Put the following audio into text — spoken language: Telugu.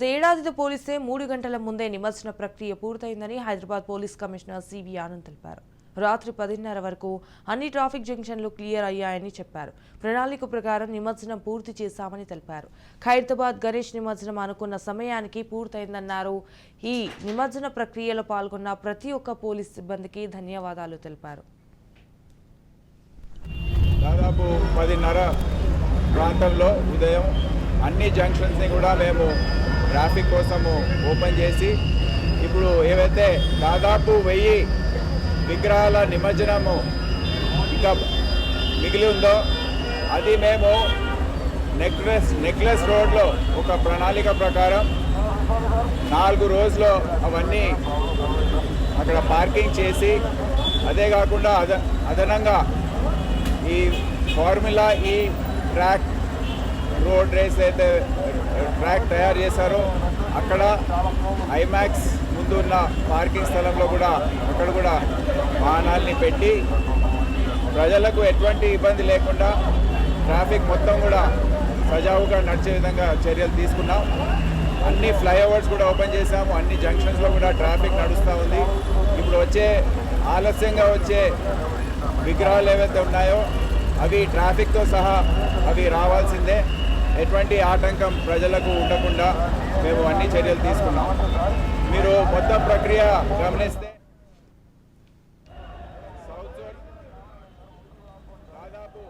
గత ఏడాదితో పోలిస్తే మూడు గంటల ముందే నిమజ్జన ప్రక్రియ పూర్తయిందని Hyderabad police commissioner C V Anand తెలిపారు. రాత్రి పదిన్నర వరకు అన్ని ట్రాఫిక్ జంక్షన్లు క్లియర్ అయ్యాయని చెప్పారు. ప్రణాళిక ప్రకారం నిమజ్జనం పూర్తి చేశామని తెలిపారు. ఖైరతాబాద్ గణేష్ నిమజ్జనం అనుకున్న సమయానికి పూర్తయిందన్నారు. ఈ నిమజ్జన ప్రక్రియలో పాల్గొన్న ప్రతి ఒక్క పోలీస్ సిబ్బందికి ధన్యవాదాలు తెలిపారు. దాదాపు పదిన్నర ప్రాంతంలో ఉదయం అన్ని జంక్షన్స్ని కూడా మేము ట్రాఫిక్ కోసము ఓపెన్ చేసి ఇప్పుడు ఏవైతే దాదాపు వెయ్యి విగ్రహాల నిమజ్జనము ఇంకా మిగిలి ఉందో అది మేము నెక్లెస్ నెక్లెస్ రోడ్లో ఒక ప్రణాళిక ప్రకారం నాలుగు రోజులు అవన్నీ అక్కడ పార్కింగ్ చేసి అదే కాకుండా అద అదనంగా ఈ formula E track road race అయితే ట్రాక్ తయారు చేశారో అక్కడ ఐమాక్స్ ముందు ఉన్న పార్కింగ్ స్థలంలో కూడా అక్కడ కూడా వాహనాల్ని పెట్టి ప్రజలకు ఎటువంటి ఇబ్బంది లేకుండా ట్రాఫిక్ మొత్తం కూడా సజావుగా నడిచే విధంగా చర్యలు తీసుకున్నాం. అన్ని ఫ్లైఓవర్స్ కూడా ఓపెన్ చేశాము. అన్ని జంక్షన్స్లో కూడా ట్రాఫిక్ నడుస్తూ ఉంది. ఇప్పుడు వచ్చే ఆలస్యంగా వచ్చే విగ్రహాలు ఏవైతే ఉన్నాయో అవి ట్రాఫిక్తో సహా అవి రావాల్సిందే. ఎటువంటి ఆటంకం ప్రజలకు ఉండకుండా మేము అన్ని చర్యలు తీసుకున్నాం. మీరు మొత్తం ప్రక్రియ గమనిస్తే దాదాపు